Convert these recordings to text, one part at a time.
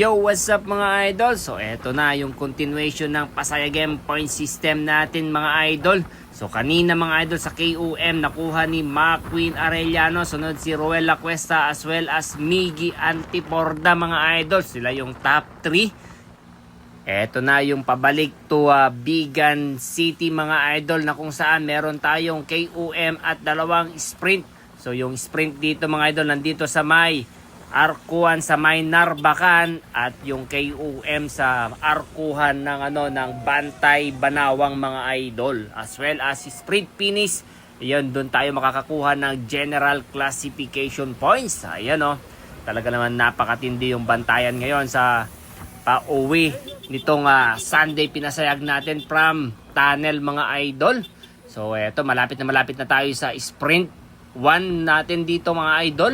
Yo, what's up mga idol? So, eto na yung continuation ng Pasaya Game point system natin mga idol. So, kanina mga idol sa KOM nakuha ni McQueen Arellano. Sunod si Roel Cuesta as well as Miggy Antiporda mga idol. Sila yung top 3. Eto na yung pabalik to uh, Bigan City mga idol na kung saan meron tayong KOM at dalawang sprint. So yung sprint dito mga idol nandito sa may Arkuhan sa may Narbacan at yung KOM sa Arkuhan ng ano ng Bantay Banawang mga idol as well as sprint finish Ayun, doon tayo makakakuha ng general classification points. Ayan oh. Talaga naman napakatindi yung bantayan ngayon sa pauwi nitong ah, Sunday pinasayag natin from tunnel mga idol. So eto malapit na malapit na tayo sa sprint 1 natin dito mga idol.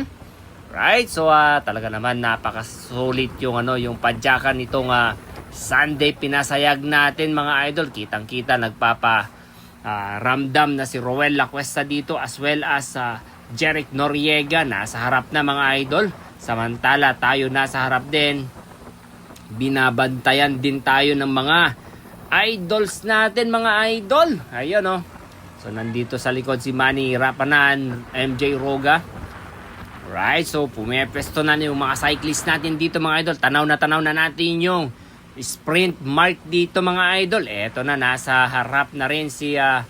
Right? So ah, talaga naman napakasulit yung ano yung padyakan nitong ah, Sunday pinasayag natin mga idol. Kitang-kita nagpapa ah, ramdam na si Roel Lacuesta dito as well as sa Jeric Noriega nasa harap na mga idol. Samantala tayo nasa harap din binabantayan din tayo ng mga idols natin mga idol ayun oh so nandito sa likod si Manny Rapanan MJ Roga right so pumepesto na yung mga cyclist natin dito mga idol. Tanaw na tanaw na natin yung sprint mark dito mga idol. Eto na nasa harap na rin si ah,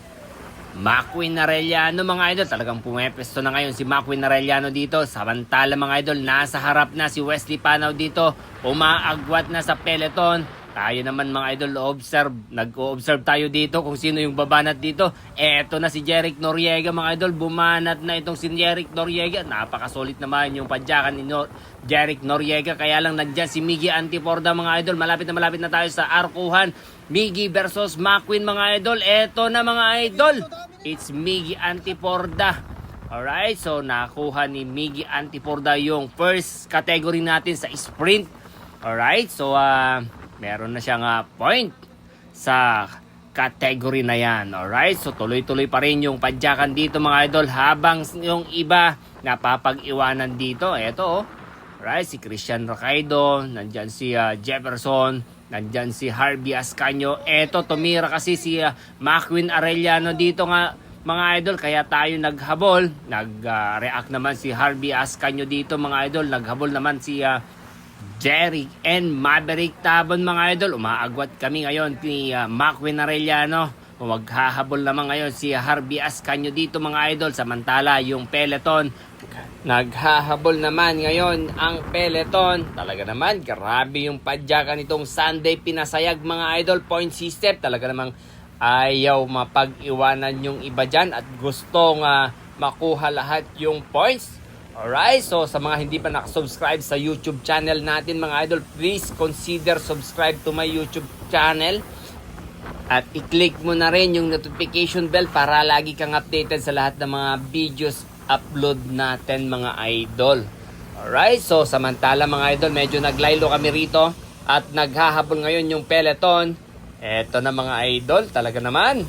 McQueen Arellano mga idol. Talagang pumepesto na ngayon si McQueen Arellano dito. Samantala mga idol nasa harap na si Wesley Panaw dito. Umaagwat na sa peloton tayo naman mga idol observe. Nag-observe tayo dito kung sino yung babanat dito. Eto na si Jeric Noriega mga idol. Bumanat na itong si Jeric Noriega. Napakasulit naman yung padyakan ni Nor Jeric Noriega. Kaya lang nandyan si Miggy Antiporda mga idol. Malapit na malapit na tayo sa Arkuhan. Miggy versus McQueen mga idol. Eto na mga idol. It's Miggy Antiporda. Alright, so nakuha ni Miggy Antiporda yung first category natin sa sprint. Alright, so uh, meron na siyang uh, point sa category na yan. Alright, so tuloy-tuloy pa rin yung padyakan dito mga idol habang yung iba napapag-iwanan dito. Ito oh. Right, si Christian Rocaido, nandyan si uh, Jefferson, nandyan si Harvey Ascanio. Eto, tumira kasi si uh, McQueen Arellano dito nga mga idol. Kaya tayo naghabol. Nag-react naman si Harvey Ascanio dito mga idol. Naghabol naman si uh, Jerry and Maverick Tabon mga idol. Umaagwat kami ngayon ni uh, McQueen Arellano. Maghahabol naman ngayon si Harvey Ascanio dito mga idol. Samantala yung peloton Naghahabol naman ngayon ang peloton. Talaga naman, grabe yung padyakan nitong Sunday pinasayag mga idol point system. Talaga namang ayaw mapag-iwanan yung iba dyan at gustong uh, makuha lahat yung points. Alright, so sa mga hindi pa nakasubscribe sa YouTube channel natin mga idol, please consider subscribe to my YouTube channel. At i-click mo na rin yung notification bell para lagi kang updated sa lahat ng mga videos upload natin mga idol. Alright, so samantala mga idol, medyo naglaylo kami rito at naghahabol ngayon yung peloton. Eto na mga idol, talaga naman.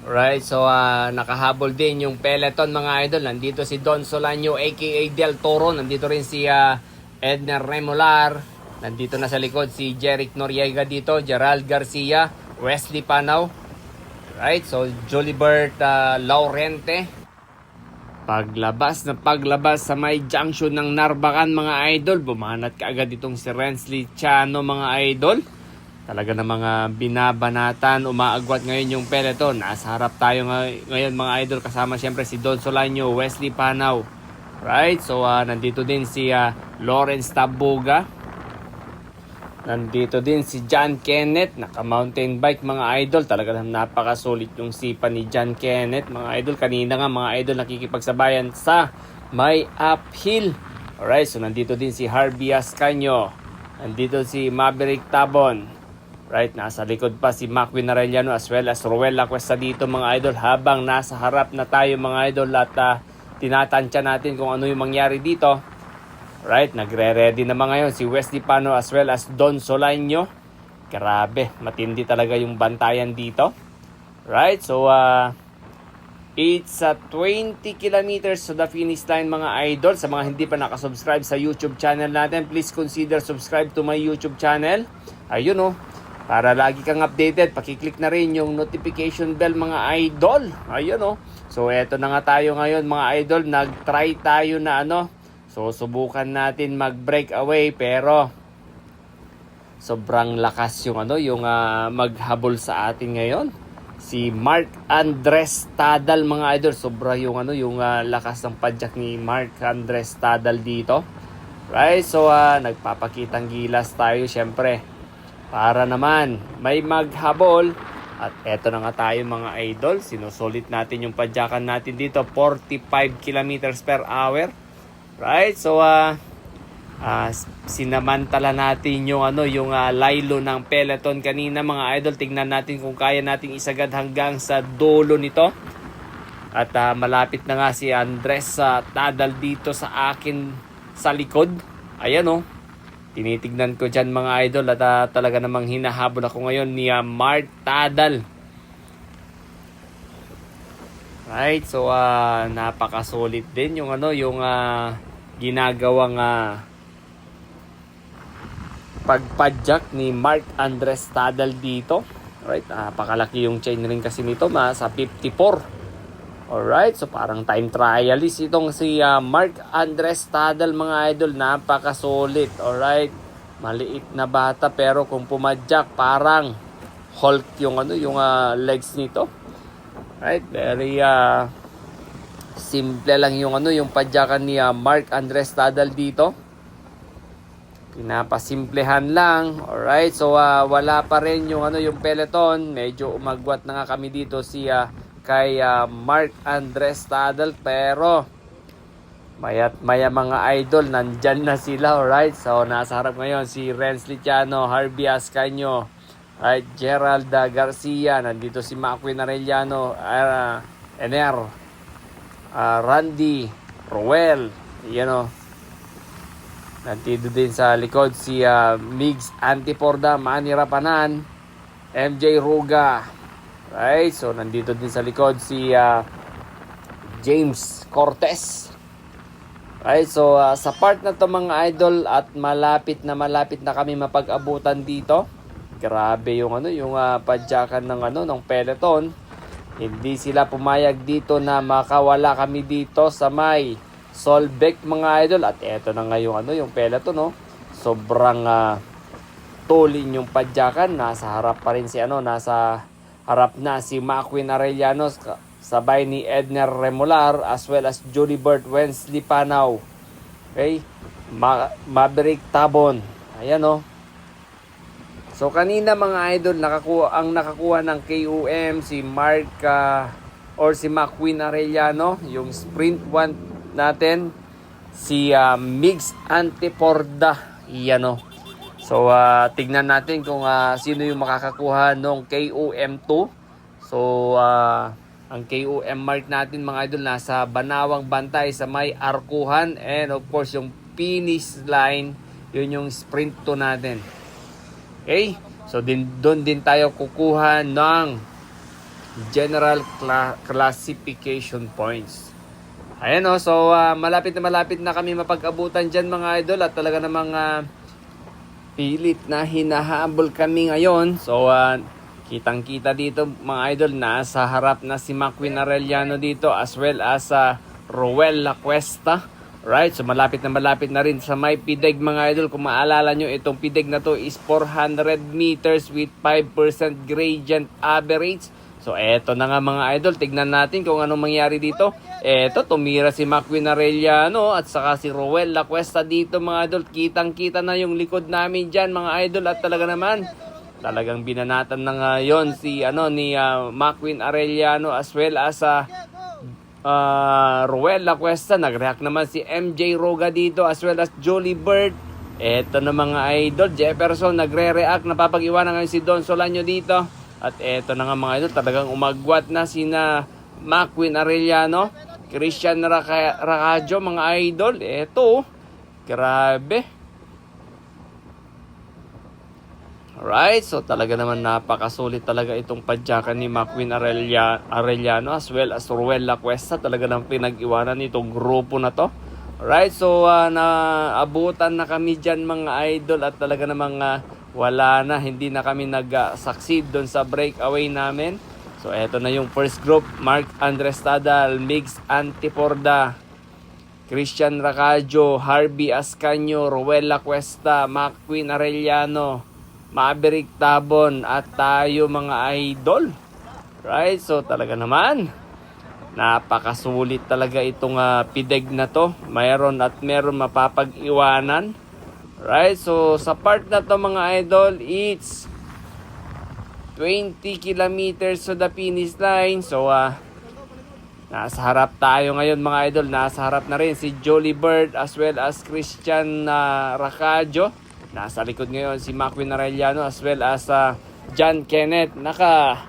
Alright, so uh, nakahabol din yung peloton mga idol. Nandito si Don Solanyo aka Del Toro. Nandito rin si uh, Edner Remolar. Nandito na sa likod si Jeric Noriega dito. Gerald Garcia. Wesley Panaw. Right, so Jolibert uh, Laurente. Paglabas na paglabas sa may junction ng Narbacan mga idol, bumanat kaagad itong si Rensley Chano mga idol. Talaga na mga binabanatan, umaagwat ngayon yung peloton. Nasa harap tayo ngayon mga idol kasama siyempre si Don Solanyo, Wesley Panaw. Right? So uh, nandito din si uh, Lawrence Tabuga. Nandito din si John Kenneth, naka mountain bike mga idol. Talaga napakasulit yung sipa ni John Kenneth mga idol. Kanina nga mga idol nakikipagsabayan sa may uphill. Alright, so nandito din si Harvey Ascanio. Nandito si Maverick Tabon. Right, nasa likod pa si McQueen Arellano as well as Roel Lacuesta dito mga idol. Habang nasa harap na tayo mga idol at uh, tinatansya natin kung ano yung mangyari dito. Right, nagre-ready naman ngayon si Wesley Pano as well as Don Solanyo. Grabe, matindi talaga yung bantayan dito. Right, so uh, It's a 20 kilometers to the finish line mga idol. Sa mga hindi pa nakasubscribe sa YouTube channel natin, please consider subscribe to my YouTube channel. Ayun oh. Para lagi kang updated, pakiclick na rin yung notification bell mga idol. Ayun oh. So eto na nga tayo ngayon mga idol. Nag-try tayo na ano. So subukan natin mag-break away pero sobrang lakas yung ano, yung ah, maghabol sa atin ngayon si Mark Andres Tadal mga idol sobra yung ano yung ah, lakas ng padyak ni Mark Andres Tadal dito right so ah, nagpapakitang gilas tayo syempre para naman may maghabol. At eto na nga tayo mga idol. Sinusulit natin yung padyakan natin dito. 45 kilometers per hour. Right? So ah Ah, sinamantala natin yung ano yung ah, laylo ng peloton kanina mga idol. Tingnan natin kung kaya nating isagad hanggang sa dulo nito. At ah, malapit na nga si Andres sa Tadal dito sa akin sa likod. Ayan oh tinitignan ko dyan mga idol at ah, talaga namang hinahabol ako ngayon ni ah, Mark Tadal right so ah napakasulit din yung ano yung ah, ginagawang ah, pagpadyak ni Mark Andres Tadal dito. Alright, napakalaki yung chain ring kasi nito, sa 54. Alright, so parang time trialist itong si ah, Mark Andres Tadal mga idol, napakasulit. Alright, maliit na bata pero kung pumadyak parang Hulk yung ano, yung ah, legs nito. Right, very ah, simple lang yung ano, yung padyakan ni ah, Mark Andres Tadal dito. Pinapasimplehan lang. Alright, so ah, wala pa rin yung ano yung peloton. Medyo umagwat na nga kami dito si ah, kay ah, Mark Andres Tadal pero mayat maya mga idol nandyan na sila alright so nasa harap ngayon si Renz Liciano Harvey Ascanio right Gerald Garcia nandito si Macuin Arellano uh, Ener ah, Randy Roel you know Nandito din sa likod si uh, Migs Antiporda, Manny Rapanan, MJ Ruga. Right? So, nandito din sa likod si uh, James Cortez. Right? So, uh, sa part na to mga idol at malapit na malapit na kami mapag-abutan dito. Grabe yung ano, yung uh, padyakan ng ano, ng peloton. Hindi sila pumayag dito na makawala kami dito sa may Solbeck mga idol at eto na nga yung ano yung peloton no. Sobrang uh, tulin yung padyakan nasa harap pa rin si ano nasa harap na si Maquin Arellano sabay ni Edner Remolar as well as Jolibert Wensley Panaw. Okay? Ma Maverick Tabon. Ayan no. So kanina mga idol nakakuha ang nakakuha ng KUM si Mark uh, or si McQueen Arellano yung sprint 1 natin si uh, Migs Antiporda. Iyan o. So, uh, tignan natin kung uh, sino yung makakakuha ng KOM2. So, uh, ang KOM mark natin mga idol nasa Banawang Bantay sa may Arkuhan. And of course, yung finish line, yun yung sprint to natin. Okay? So, din, doon din tayo kukuha ng general cla- classification points. Ayan o, oh, so uh, malapit na malapit na kami mapag-abutan dyan mga idol at talaga namang uh, pilit na hinahabol kami ngayon. So uh, kitang kita dito mga idol nasa harap na si McQueen Arellano dito as well as uh, Roel La Cuesta. Right, so malapit na malapit na rin sa may pideg mga idol. Kung maalala nyo, itong pideg na to is 400 meters with 5% gradient average. So eto na nga mga idol, tignan natin kung anong mangyari dito. Eto, tumira si McQueen Arellano at saka si Roel La Cuesta dito mga idol. Kitang kita na yung likod namin dyan mga idol at talaga naman talagang binanatan na ngayon si ano ni uh, McQueen Arellano as well as uh, uh, Roel La Cuesta. Nag-react naman si MJ Roga dito as well as Jolie Bird. Eto na mga idol, Jefferson nagre-react. Napapag-iwanan ngayon si Don Solanyo dito. At eto na nga mga idol, talagang umagwat na sina McQueen Arellano, Christian Racadjo, mga idol. Eto, grabe. Right, so talaga naman napakasulit talaga itong padyakan ni Arelia, Arellano as well as Ruel Cuesta. Talaga nang pinag-iwanan itong grupo na to. Right, so uh, naabutan na kami dyan mga idol at talaga namang uh, wala na, hindi na kami nag-succeed doon sa breakaway namin. So eto na yung first group, Mark Andres Tadal, Migs Antiporda, Christian Racadio, Harvey Ascanio, Ruela Cuesta, McQueen Arellano, Maverick Tabon at tayo mga idol. Right? So talaga naman napakasulit talaga itong ah, pideg na to. Mayroon at meron mapapag-iwanan. Right? So sa part na to mga idol, it's 20 kilometers to the finish line. So ah Nasa harap tayo ngayon mga idol. Nasa harap na rin si Jolly Bird as well as Christian uh, Racadio. Nasa likod ngayon si McQueen Arellano as well as uh, John Kenneth. Naka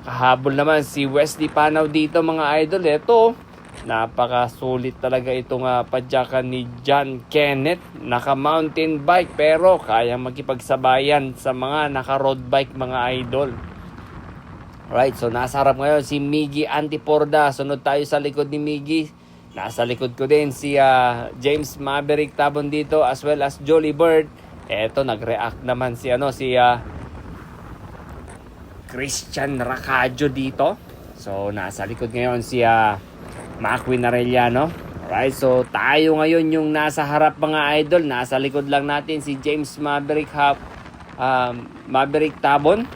nakahabol naman si Wesley Panaw dito mga idol. Ito, napakasulit talaga itong uh, padyakan ni John Kenneth. Naka mountain bike pero kaya makipagsabayan sa mga naka road bike mga idol. Right, so nasa harap ngayon si Miggy Antiporda. Sunod tayo sa likod ni Miggy. Nasa likod ko din si ah, James Maverick Tabon dito as well as Jolly Bird. Eto, nag-react naman si ano si ah, Christian Racadio dito. So, nasa likod ngayon si uh, McQueen Arellano. Right, so tayo ngayon yung nasa harap mga idol. Nasa likod lang natin si James Maverick Hap, um, Maverick Tabon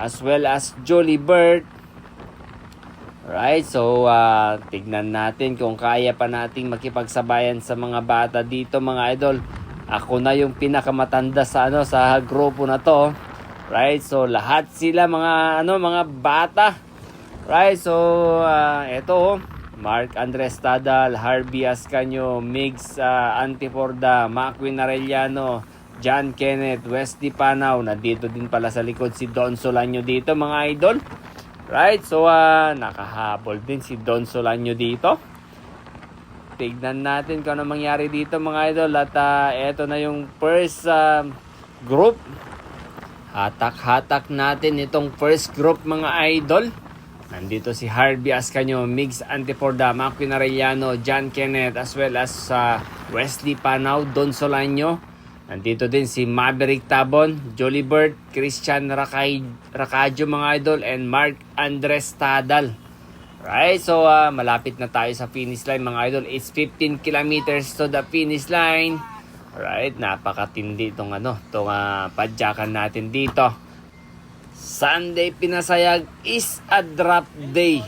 as well as Jolly Bird. Right, so uh, tignan natin kung kaya pa nating makipagsabayan sa mga bata dito mga idol. Ako na yung pinakamatanda sa ano sa grupo na to. Right, so lahat sila mga ano mga bata. Right, so uh, eto Mark Andres Tadal, Harvey Ascanio, Migs uh, Antiporda, McQueen Arellano, John Kenneth, Wesley Panaw, nandito din pala sa likod si Don Solanyo dito mga idol. Right, so uh, nakahabol din si Don Solanyo dito. Tignan natin kung ano mangyari dito mga idol at uh, eto na yung first uh, group. Hatak-hatak natin itong first group mga idol. Nandito si Harvey Ascanio, Migs Antiporda, McQueen Arellano, John Kenneth, as well as uh, Wesley Panaw, Don Solanyo. Nandito din si Maverick Tabon, Jolly Bird, Christian Rakay, Rakadio mga idol, and Mark Andres Tadal. Right, so uh, malapit na tayo sa finish line mga idol. It's 15 kilometers to the finish line. Right, napakatindi itong ano, itong uh, padyakan natin dito. Sunday Pinasayag is a drop day.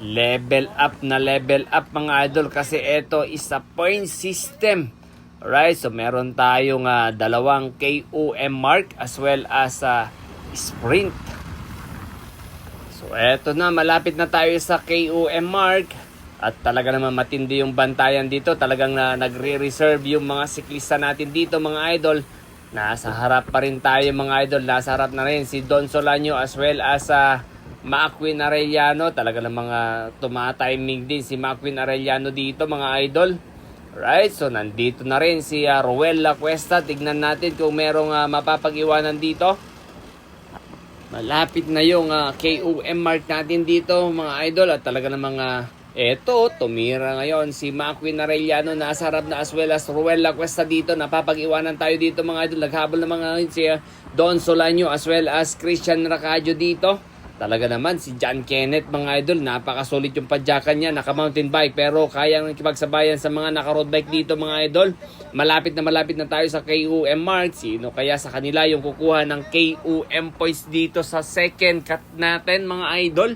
Level up na level up mga idol kasi ito is a point system. Alright, so meron tayong uh, dalawang KOM mark as well as a sprint. So eto na, malapit na tayo sa KOM mark. At talaga naman matindi yung bantayan dito. Talagang na, nagre-reserve yung mga siklista natin dito mga idol. Nasa harap pa rin tayo mga idol. Nasa harap na rin si Don Solanyo as well as uh, McQueen Arellano. Talaga ng mga tumatiming din si McQueen Arellano dito mga idol. Right, so nandito na rin si uh, Ruel Cuesta. Tignan natin kung merong uh, mapapag-iwanan dito. Malapit na yung uh, KOM mark natin dito mga idol at talaga ng mga eto, tumira ngayon si McQueen Arellano nasa harap na as well as Ruel Cuesta dito. Napapag-iwanan tayo dito mga idol. Naghabol na mga si uh, Don Solanyo as well as Christian Racadio dito. Talaga naman si John Kenneth mga idol, napakasulit yung padyakan niya, naka mountain bike pero kayang nakipagsabayan sa mga naka road bike dito mga idol. Malapit na malapit na tayo sa KUM mark. Sino kaya sa kanila yung kukuha ng KUM points dito sa second cut natin mga idol?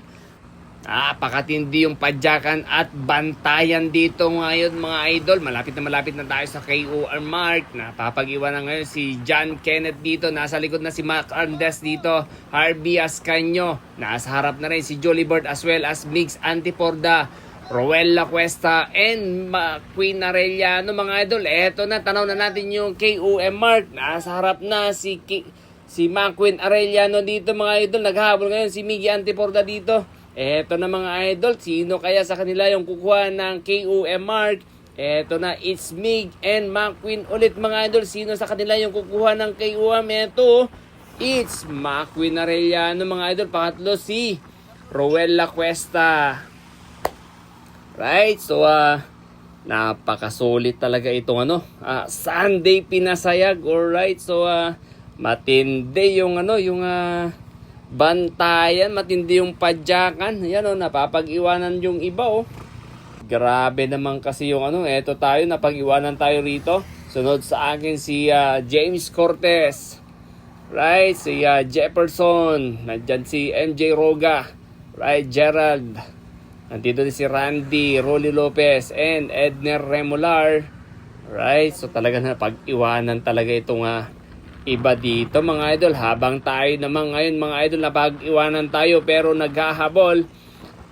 Napakatindi yung padyakan at bantayan dito ngayon mga idol. Malapit na malapit na tayo sa KOR Mark. Napapag-iwanan ngayon si John Kenneth dito. Nasa likod na si Mark Arndes dito. Harvey Ascanio. Nasa harap na rin si Jolly Bird as well as Migs Antiporda. Roel Cuesta and Queen Arellano mga idol. Eto na, tanaw na natin yung KOM Mark. Nasa harap na si Ki si McQueen Arellano dito mga idol. Naghahabol ngayon si Miggy Antiporda dito. Eto na mga idol, sino kaya sa kanila yung kukuha ng KOM mark? Eto na, it's Mig and McQueen ulit mga idol. Sino sa kanila yung kukuha ng Uam? Eto, it's McQueen Arellano mga idol. Pangatlo si Rowella Cuesta. Right, so ah, napakasulit talaga itong ano, ah, Sunday pinasayag. Alright, so ah, matindi yung ano, yung ah, bantayan, matindi yung padyakan. Yan oh, napapag-iwanan yung iba oh. Grabe naman kasi yung ano, eto tayo, napag-iwanan tayo rito. Sunod sa akin si ah, James Cortez. Right, si ah, Jefferson. Nandyan si MJ Roga. Right, Gerald. Nandito din si Randy, Rolly Lopez, and Edner Remolar. Right, so talaga na pag-iwanan talaga itong ah, iba dito mga idol. Habang tayo naman ngayon mga idol na pag-iwanan tayo pero naghahabol.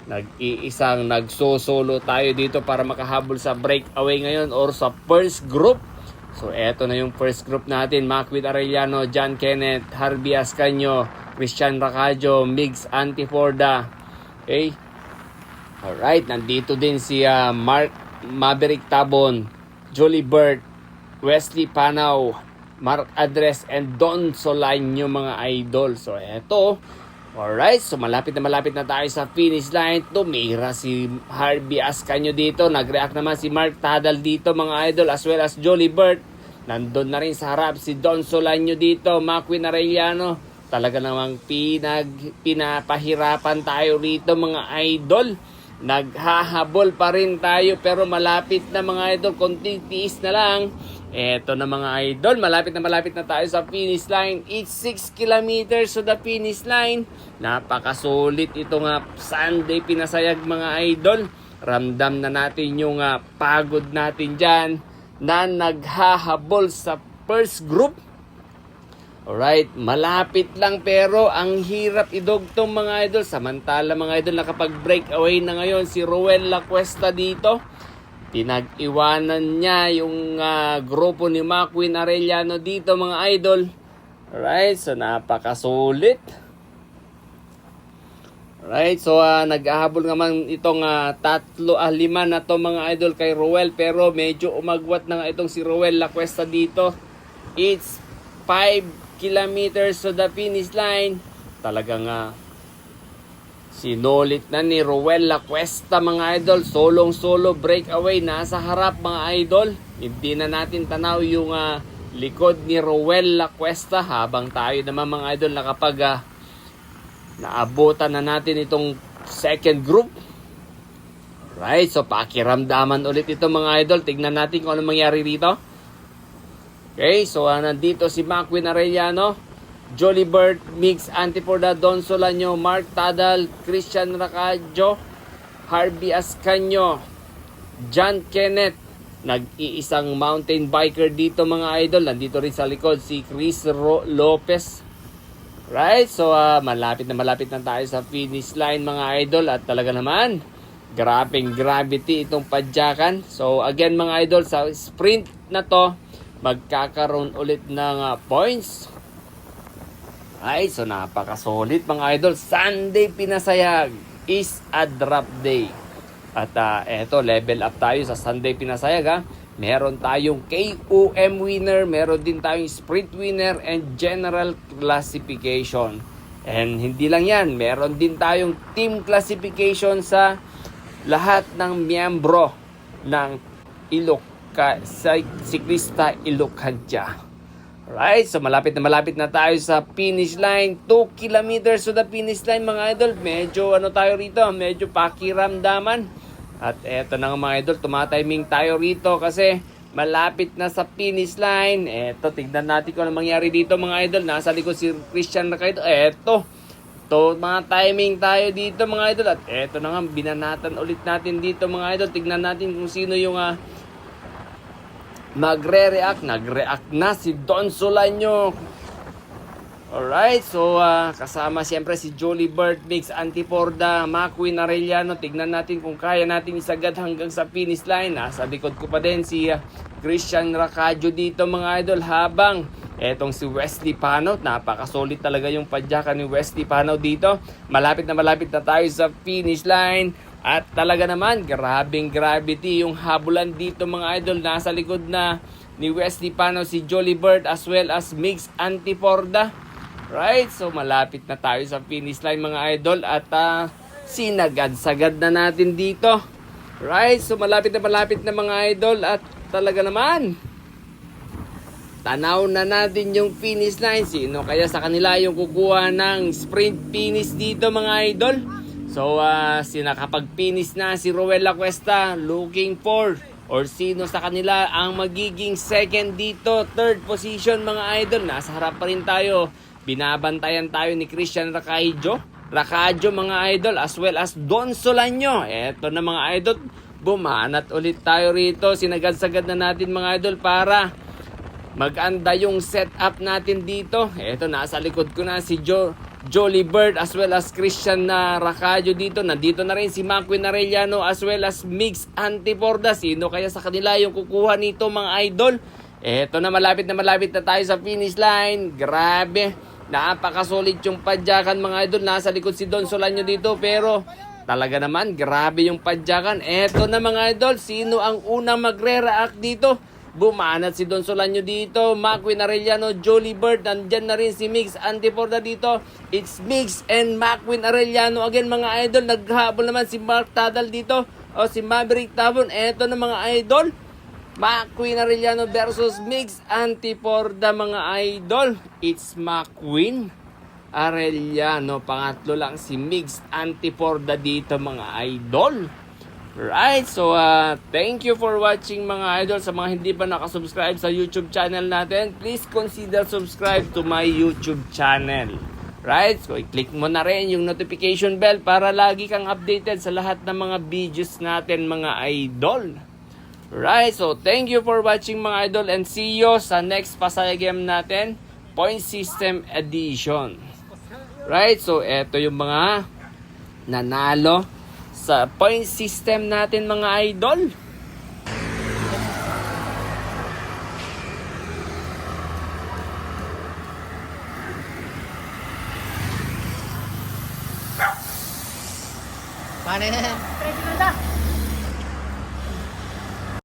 Nag-iisang nagsosolo tayo dito para makahabol sa breakaway ngayon or sa first group. So eto na yung first group natin. Macwit Arellano, John Kenneth, Harvey Ascanio, Christian Racadio, Migs Antiforda. Okay? Alright, nandito din si ah, Mark Maverick Tabon, Julie Burt, Wesley Panaw, Mark Adres, and Don Solaño mga idol. So eto, alright, so malapit na malapit na tayo sa finish line. Tumira si Harvey Ascanio dito. Nag-react naman si Mark Tadal dito mga idol as well as Jolie Burt. Nandun na rin sa harap si Don Solaño dito, Macwin Arellano. Talaga namang pinag, pinapahirapan tayo rito mga idol. Naghahabol pa rin tayo pero malapit na mga idol, konting tiis na lang. Eto na mga idol, malapit na malapit na tayo sa finish line. It's 6 kilometers to the finish line. Napakasulit ito nga Sunday pinasayag mga idol. Ramdam na natin yung ah, pagod natin dyan na naghahabol sa first group. Alright, malapit lang pero ang hirap idugtong mga idol. Samantala mga idol nakapag-breakaway na ngayon si Ruel Lacuesta dito. Pinag-iwanan niya yung ah, grupo ni Macwin Arellano dito mga idol. Alright, so napakasulit. Alright, so ah, nag-ahabol naman itong ah, tatlo, ah, lima na to mga idol kay Ruel. Pero medyo umagwat na nga itong si Ruel Lacuesta dito. It's 5 kilometers to the finish line. Talagang nga sinulit na ni Ruel Cuesta mga idol. Solong solo breakaway. Nasa harap mga idol. Hindi na natin tanaw yung ah, likod ni Ruel Cuesta habang tayo naman mga idol nakapag ah, naabutan na natin itong second group. Right, so pakiramdaman ulit ito mga idol. Tignan natin kung ano mangyari rito. Okay, so ah, nandito si Macwin Arellano, Jolly Bird, Mix Antiporda, Don Solanyo, Mark Tadal, Christian Racadio, Harvey Ascanio, John Kenneth, nag-iisang mountain biker dito mga idol. Nandito rin sa likod si Chris Ro- Lopez. Right, so ah, malapit na malapit na tayo sa finish line mga idol at talaga naman grabing gravity itong padyakan. So again mga idol sa sprint na to magkakaroon ulit ng ah, points. Ay, so napaka-solid mga idol. Sunday pinasayag is a drop day. At ah, eto, level up tayo sa Sunday pinasayag ha. Meron tayong KOM winner, meron din tayong sprint winner and general classification. And hindi lang yan, meron din tayong team classification sa lahat ng miyembro ng Ilok siklista Ilocantya. Right, so malapit na malapit na tayo sa finish line. 2 kilometers to the finish line mga idol. Medyo ano tayo rito, medyo pakiramdaman. At eto na nga mga idol, tumatiming tayo rito kasi malapit na sa finish line. Eto, tignan natin kung ano mangyari dito mga idol. Nasa likod si Christian Racaito. Eto, to mga timing tayo dito mga idol. At eto na nga, binanatan ulit natin dito mga idol. Tignan natin kung sino yung ah, magre-react. Nag-react na si Don Solaño. Alright, so ah, kasama siyempre si Jolie Bird, Mix Antiporda, Macwin Arellano. Tignan natin kung kaya natin isagad hanggang sa finish line. Nasa likod ko pa din si ah, Christian Racadio dito mga idol habang etong si Wesley Panaw. Napakasolid talaga yung padyakan ni Wesley Panaw dito. Malapit na malapit na tayo sa finish line. At talaga naman, grabing gravity yung habulan dito mga idol. Nasa likod na ni Wesley Pano si Jolly Bird as well as Mix Antiporda. Right? So malapit na tayo sa finish line mga idol at ah, sinagad-sagad na natin dito. Right? So malapit na malapit na mga idol at talaga naman tanaw na natin yung finish line. Sino kaya sa kanila yung kukuha ng sprint finish dito mga idol? So, uh, sinakapag-finish na si Rowella Cuesta looking for or sino sa kanila ang magiging second dito, third position mga idol. Nasa harap pa rin tayo. Binabantayan tayo ni Christian Racajo. Racajo mga idol as well as Don Solanyo. Eto na mga idol. Bumanat ulit tayo rito. Sinagad-sagad na natin mga idol para maganda yung setup natin dito. Eto, nasa likod ko na si jo Jolly Bird as well as Christian na Racadio dito. Nandito na rin si Maquin Arellano as well as Mix Antiporda. Sino kaya sa kanila yung kukuha nito mga idol? Eto na, malapit na malapit na tayo sa finish line. Grabe. Napakasulit yung padyakan mga idol. Nasa likod si Don Solanyo dito pero talaga naman grabe yung padyakan. Eto na mga idol, sino ang unang magre-react dito? Bumanat si Don Solanyo dito, Macwin Arellano, Jolly Bird, nandyan na rin si Mix Antiporda dito. It's Mix and Macwin Arellano again mga idol. Naghabol naman si Mark Tadal dito o si Maverick Tabon. Eto na mga idol. McQueen Arellano versus Mix Antiporda mga idol. It's McQueen Arellano. Pangatlo lang si Mix Antiporda dito mga idol. Right, so uh, thank you for watching mga idol. Sa mga hindi pa nakasubscribe sa YouTube channel natin, please consider subscribe to my YouTube channel. Right, so i-click mo na rin yung notification bell para lagi kang updated sa lahat ng mga videos natin mga idol. Right, so thank you for watching mga idol and see you sa next Pasaya game natin, Point System Edition. Right, so eto yung mga nanalo sa point system natin mga idol. Paano yan?